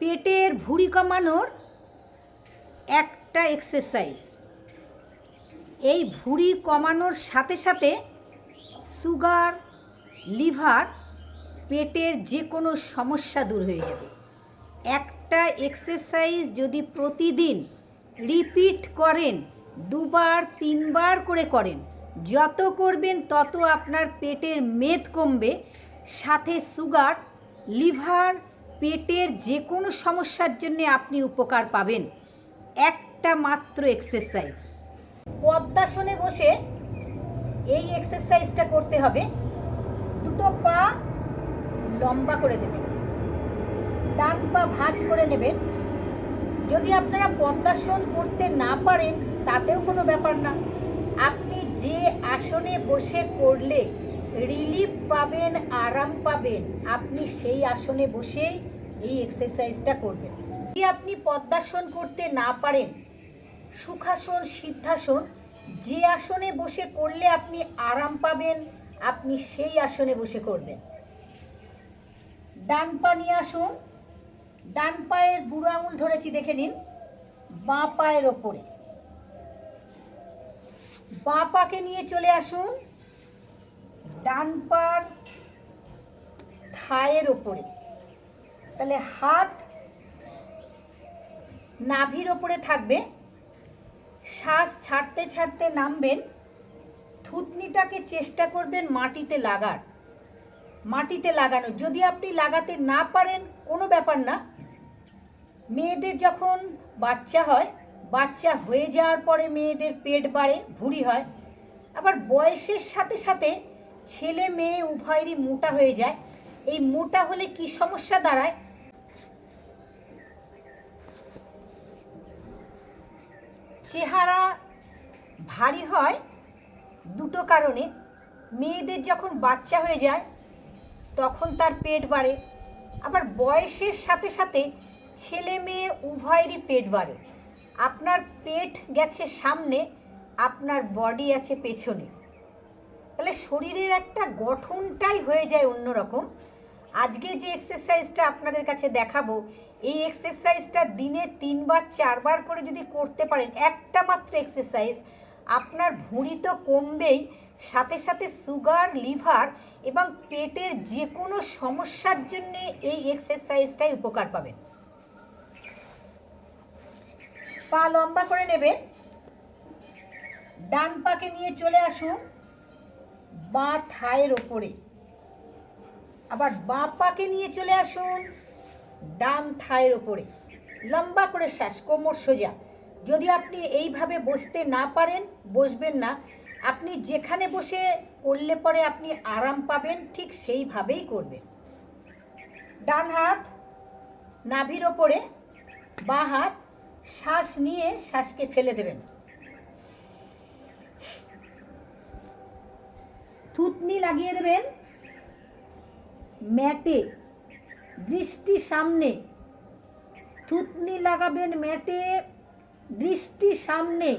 পেটের ভুঁড়ি কমানোর একটা এক্সারসাইজ এই ভুঁড়ি কমানোর সাথে সাথে সুগার, লিভার, পেটের যে কোনো সমস্যা দূর হয়ে যাবে। একটা এক্সারসাইজ যদি প্রতিদিন রিপিট করেন, দুবার, তিনবার করে করেন, যত করবেন তত আপনার পেটের মেদ কমবে, সাথে সুগার, লিভার পেটের যে কোনো সমস্যার জন্য আপনি উপকার পাবেন। একটা মাত্র এক্সারসাইজ পদ্মাসনে বসে এই এক্সারসাইজটা করতে হবে। দুটো পা লম্বা করে দেবেন। ডান পা ভাঁজ করে নেবেন। যদি আপনারা পদ্মাসন করতে না পারেন, তাতেও কোনো ব্যাপার না। আপনি যে আসনে বসে করলে রিলিফ পাবেন, আরাম পাবেন। আপনি সেই আসনে বসেই এই এক্সারসাইজটা করবেন। যদি আপনি পদ্মাসন করতে না পারেন, সুখাসন, সিদ্ধাসন, যে আসনে বসে করলে আপনি আরাম পাবেন, আপনি সেই আসনে বসে করবেন। ডান পা নিয়ে আসুন। ডান পায়ের বুড়ো আঙুল ধরেছি, দেখে নিন। বাঁ পায়ের ওপরে। বাঁ পাকে নিয়ে চলে আসুন। ডান পার থায়ের ওপরে তাহলে হাত নাভির ওপরে থাকবে। শ্বাস ছাড়তে ছাড়তে নামবেন। থুতনিটাকে চেষ্টা করবেন মাটিতে লাগার। মাটিতে লাগানো যদি আপনি লাগাতে না পারেন, কোনো ব্যাপার না। মেয়েদের যখন বাচ্চা হয়, বাচ্চা হয়ে যাওয়ার পরে মেয়েদের পেট বাড়ে, ভুঁড়ি হয়। আবার বয়সের সাথে সাথে ছেলে মেয়ে উভয়েরই মোটা হয়ে যায়। এই মোটা হলে কি সমস্যা দাঁড়ায়? চেহারা ভারী হয় দুটো কারণে। মেয়েদের যখন বাচ্চা হয়ে যায়, তখন তার পেট বাড়ে। আবার বয়সের সাথে সাথে ছেলে মেয়ে উভয়েরই পেট বাড়ে। আপনার পেট গেছে সামনে, আপনার বডি আছে পেছনে। তাহলে শরীরের একটা গঠনটাই হয়ে যায় অন্যরকম। আজকে যে এক্সারসাইজটা আপনাদের কাছে দেখাবো, এই এক্সারসাইজটা দিনে তিনবার, চারবার করে যদি করতে পারেন, একটা মাত্র এক্সারসাইজ আপনার ভুঁড়ি তো কমবেই, সাথে সাথে সুগার, লিভার এবং পেটের যে কোনো সমস্যার জন্য এই এক্সারসাইজটাই উপকার পাবেন। পা লম্বা করে নেবেন। ডান পাকে নিয়ে চলে আসুন। বাঁ থায়ের ওপরে। আবার বাঁ পাকে নিয়ে চলে আসুন, ডান থায়ের ওপরে। লম্বা করে শ্বাস, কোমর সোজা। যদি আপনি এইভাবে বসতে না পারেন, বসবেন না। আপনি যেখানে বসে করলে পরে আপনি আরাম পাবেন, ঠিক সেইভাবেই করবেন। ডান হাত, নাভির ওপরে, বাঁ হাত, শ্বাস নিয়ে শ্বাসকে ফেলে দেবেন। থুতনি লাগিয়ে দেবেন। ম্যাটে দৃষ্টি সামনে। থুতনি লাগাবেন ম্যাটে দৃষ্টি সামনে।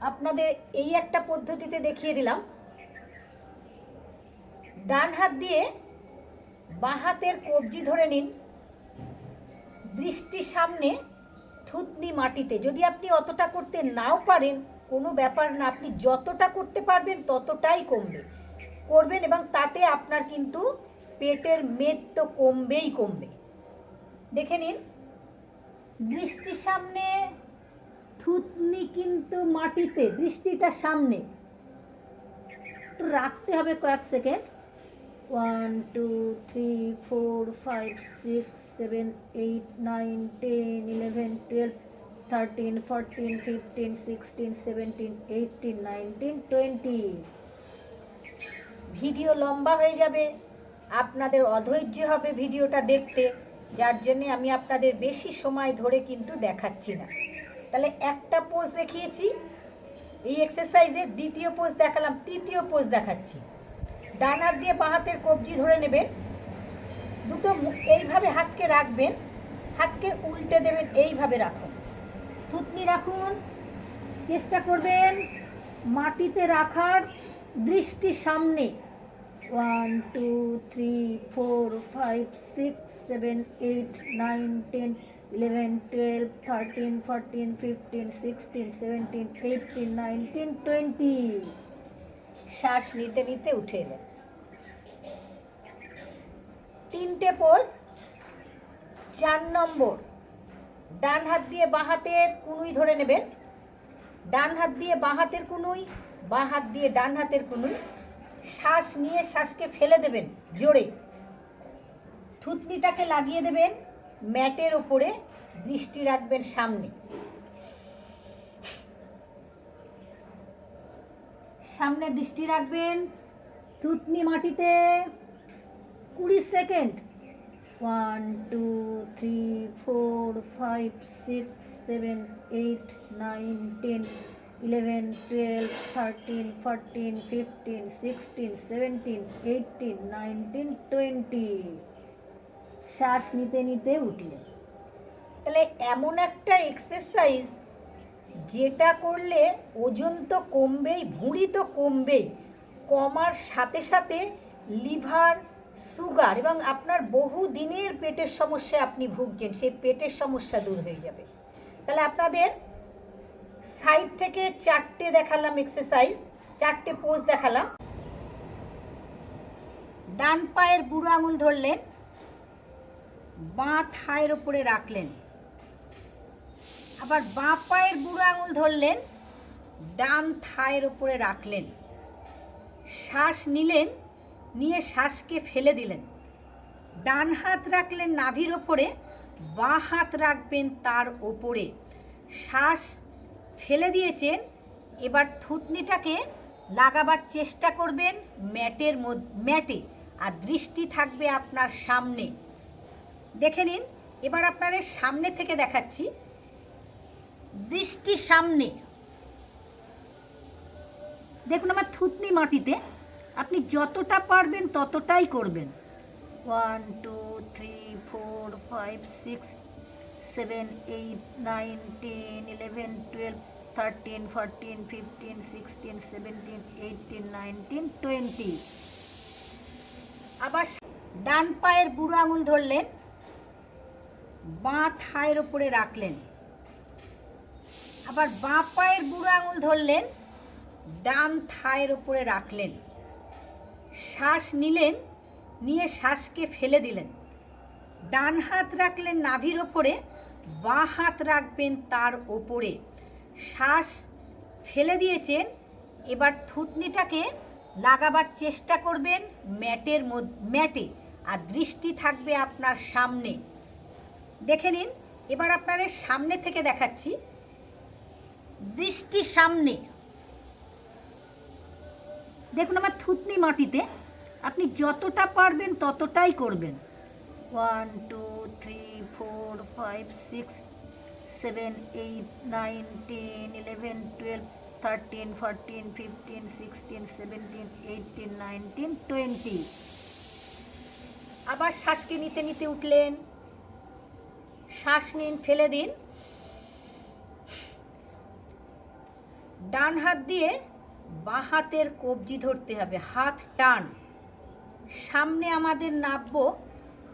আপনাদের এই একটা পদ্ধতিতে দেখিয়ে দিলাম। ডান হাত দিয়ে বাঁ হাতের কবজি ধরে নিন। দৃষ্টি সামনে। থুতনি মাটিতে। যদি আপনি অতটা করতে নাও পারেন, কোনো ব্যাপার না, আপনি যতটা করতে পারবেন ততটাই কমবে। করবেন এবং তাতে আপনার কিন্তু পেটের মেদ তো কমবেই কমবে। দেখে নিন। দৃষ্টির সামনে, থুতনি কিন্তু মাটিতে, দৃষ্টিটা সামনে। রাখতে হবে কয়েক second. One two three four five six seven eight nine ten eleven twelve thirteen fourteen fifteen sixteen seventeen eighteen nineteen twenty video লম্বা হয়ে যাবে। আপনাদের অধৈর্য হবে ভিডিওটা দেখতে। যার জন্যে আমি আপনাদের বেশি সময় ধরে কিন্তু দেখাচ্ছি না। তাহলে একটা পোজ দেখিয়েছি। এই এক্সারসাইজে দ্বিতীয় পোজ দেখালাম, তৃতীয় পোজ দেখাচ্ছি। ডান হাত দিয়ে বাঁ হাতের কবজি ধরে নেবেন। দুটো এইভাবে হাতকে রাখবেন, হাতকে উল্টে দেবেন, এইভাবে রাখুন। থুতনি রাখুন, চেষ্টা করবেন মাটিতে রাখার দৃষ্টি সামনে। One two three four five six seven eight nine ten eleven twelve thirteen fourteen fifteen sixteen seventeen eighteen nineteen twenty শ্বাস নিতে নিতে উঠে এলেন। তিনটে পোজ, চার নম্বর। ডান হাত দিয়ে বাঁ হাতের কুনুই ধরে নেবেন। ডান হাত দিয়ে বাঁ হাতের কুনুই, বাঁ হাত দিয়ে ডান হাতের কুনুই। শ্বাস নিয়ে শ্বাসকে ফেলে দেবেন জোরে। থুতনিটাকে লাগিয়ে দেবেন ম্যাটের ওপরে, দৃষ্টি রাখবেন সামনে। সামনে দৃষ্টি রাখবেন থুতনি মাটিতে। কুড়ি second. One, two, three, four, five, six, seven, eight, nine, ten, eleven, twelve, thirteen, fourteen, fifteen, sixteen, seventeen eighteen nineteen, twenty. শ্বাস নিতে নিতে উঠলে। তাহলে এমন একটা এক্সারসাইজ যেটা করলে ওজন তো কমবেই, ভুঁড়ি তো কমবেই, কমার সাথে সাথে লিভার সুগার এবং আপনার বহু দিনের পেটের সমস্যায় আপনি ভুগছেন, সেই পেটের সমস্যা দূর হয়ে যাবে। তাহলে আপনাদের সাইড থেকে চারটে দেখালাম এক্সারসাইজ চারটে পোজ দেখালাম। ডান পায়ের বুড়ো আঙুল ধরলেন, বাঁ থায়ের ওপরে রাখলেন। আবার বাঁ পায়ের বুড়ো আঙুল ধরলেন, ডান থায়ের ওপরে রাখলেন। শ্বাস নিলেন নিয়ে শ্বাসকে ফেলে দিলেন। ডান হাত রাখলেন নাভির ওপরে, বাঁ হাত রাখবেন তার ওপরে। শ্বাস ফেলে দিয়েছেন, এবার থুতনিটাকে লাগাবার চেষ্টা করবেন ম্যাটের ম্যাটে, আর দৃষ্টি থাকবে আপনার সামনে। দেখে নিন, এবার আপনাদের সামনে থেকে দেখাচ্ছি। দৃষ্টি সামনে। দেখুন আমার থুতনি মাটিতে। আপনি যতটা পারবেন ততটাই করবেন। One two three four five six seven eight nine ten eleven twelve thirteen fourteen fifteen sixteen seventeen eighteen nineteen twenty আবার ডান পায়ের বুড়ো আঙুল ধরলেন, বাঁ থায়ের ওপরে রাখলেন। আবার বাঁ পায়ের বুড়ো আঙুল ধরলেন, ডান থায়ের ওপরে রাখলেন। শ্বাস নিলেন, নিয়ে শ্বাসকে ফেলে দিলেন। ডান হাত রাখলেন নাভির ওপরে, বাঁ হাত রাখবেন তার ওপরে। শ্বাস ফেলে দিয়েছেন, এবার থুতনিটাকে লাগাবার চেষ্টা করবেন ম্যাটের ম্যাটে, আর দৃষ্টি থাকবে আপনার সামনে। দেখে নিন, এবার আপনাদের সামনে থেকে দেখাচ্ছি। দৃষ্টি সামনে। দেখুন আমার থুতনি মাটিতে আপনি যতটা পারবেন ততটাই করবেন। One two three four five six seven eight nine ten eleven twelve thirteen fourteen fifteen sixteen seventeen eighteen nineteen twenty আবার শ্বাসকে নিতে নিতে উঠলেন? শ্বাস নিন, ফেলে দিন। ডান হাত দিয়ে বাঁ হাতের কবজি ধরতে হবে, হাত টান। সামনে আমাদের নাববো,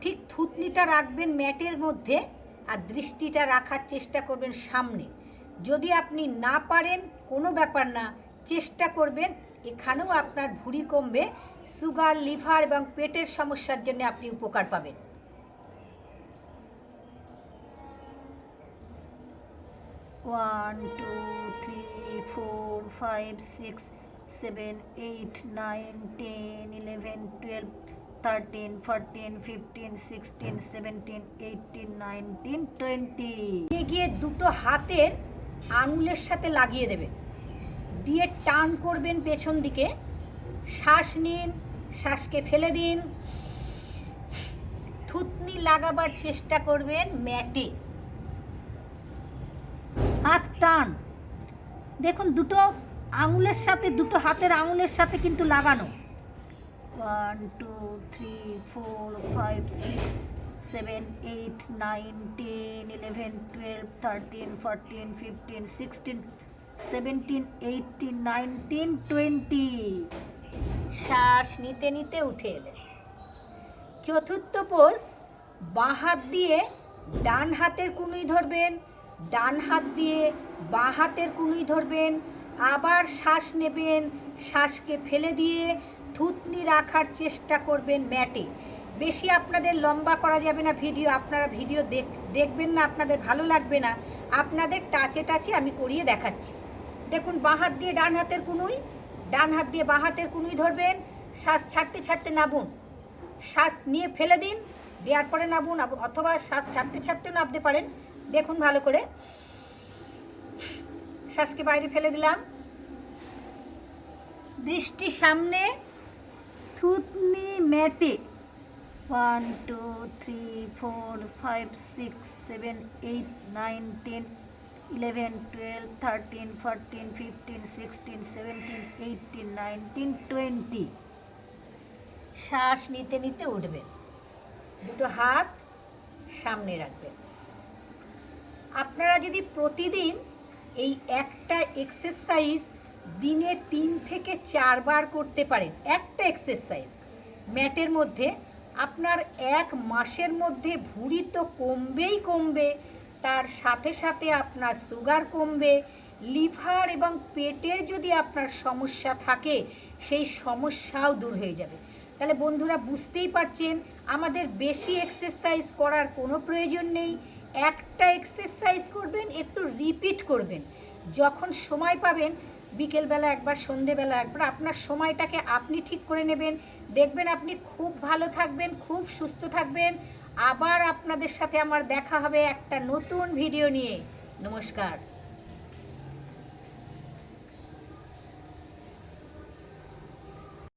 ঠিক থুতনিটা রাখবেন ম্যাটের মধ্যে আর দৃষ্টিটা রাখার চেষ্টা করবেন সামনে। যদি আপনি না পারেন, কোনো ব্যাপার না, চেষ্টা করবেন, এখানেও আপনার ভুঁড়ি কমবে, সুগার, লিভার এবং পেটের সমস্যার জন্য আপনি উপকার পাবেন। One two four five six seven eight nine ten eleven twelve thirteen fourteen fifteen sixteen seventeen eighteen nineteen twenty গিয়ে দুটো হাতের আঙুলের সাথে লাগিয়ে দেবেন দিয়ে টান করবেন পেছন দিকে। শ্বাস নিন, শ্বাসকে ফেলে দিন। থুতনি লাগাবার চেষ্টা করবেন ম্যাটে। হাত টান। দেখুন, দুটো আঙুলের সাথে, দুটো হাতের আঙুলের সাথে কিন্তু লাগানো। One two three four five six seven eight nine ten eleven twelve thirteen fourteen fifteen sixteen seventeen eighteen nineteen twenty শ্বাস নিতে নিতে উঠে এলেন চতুর্থ পোজ বাঁ হাত দিয়ে ডান হাতের কুনুই ধরবেন। ডান হাত দিয়ে বাঁ হাতের কুনুই ধরবেন, আবার শ্বাস নেবেন, শ্বাসকে ফেলে দিয়ে থুতনি রাখার চেষ্টা করবেন ম্যাটে। বেশি আপনাদের লম্বা করা যাবে না ভিডিও, আপনারা ভিডিও দেখ, দেখবেন না, আপনাদের ভালো লাগবে না। আপনাদের টাচে টাচে আমি করিয়ে দেখাচ্ছি। দেখুন, বাঁ হাত দিয়ে ডান হাতের কুনুই, ডান হাত দিয়ে বাঁ হাতের কুনুই ধরবেন, শ্বাস ছাড়তে ছাড়তে নাবুন। শ্বাস নিয়ে ফেলে দিন, দেওয়ার পরে আব- অথবা শ্বাস ছাড়তে ছাড়তে নাবতে পারেন। দেখুন ভালো করে। শ্বাসকে বাইরে ফেলে দিলাম। দৃষ্টি সামনে। থুতনি ম্যাটে one two three four five six seven eight nine ten eleven twelve thirteen fourteen fifteen sixteen seventeen eighteen nineteen twenty শ্বাস নিতে নিতে উঠবেন দুটো হাত সামনে রাখবেন। আপনারা যদি প্রতিদিন এই একটা এক্সারসাইজ দিনে তিন থেকে চারবার করতে পারেন, একটা এক্সারসাইজ ম্যাটের মধ্যে, আপনার এক মাসের মধ্যে ভুঁড়ি তো কমবেই কমবে, তার সাথে সাথে আপনার সুগার কমবে, লিভার এবং পেটের যদি আপনার সমস্যা থাকে, সেই সমস্যাও দূর হয়ে যাবে। তাহলে বন্ধুরা বুঝতেই পারছেন, আমাদের বেশি এক্সারসাইজ করার কোনো প্রয়োজন নেই। একটা এক্সারসাইজ করবেন, একটু রিপিট করবেন। যখন সময় পাবেন, বিকেলবেলা একবার, সন্ধেবেলা একবার, আপনার সময়টাকে আপনি ঠিক করে নেবেন। দেখবেন আপনি খুব ভালো থাকবেন, খুব সুস্থ থাকবেন। আবার আপনাদের সাথে আমার দেখা হবে একটা নতুন ভিডিও নিয়ে। নমস্কার।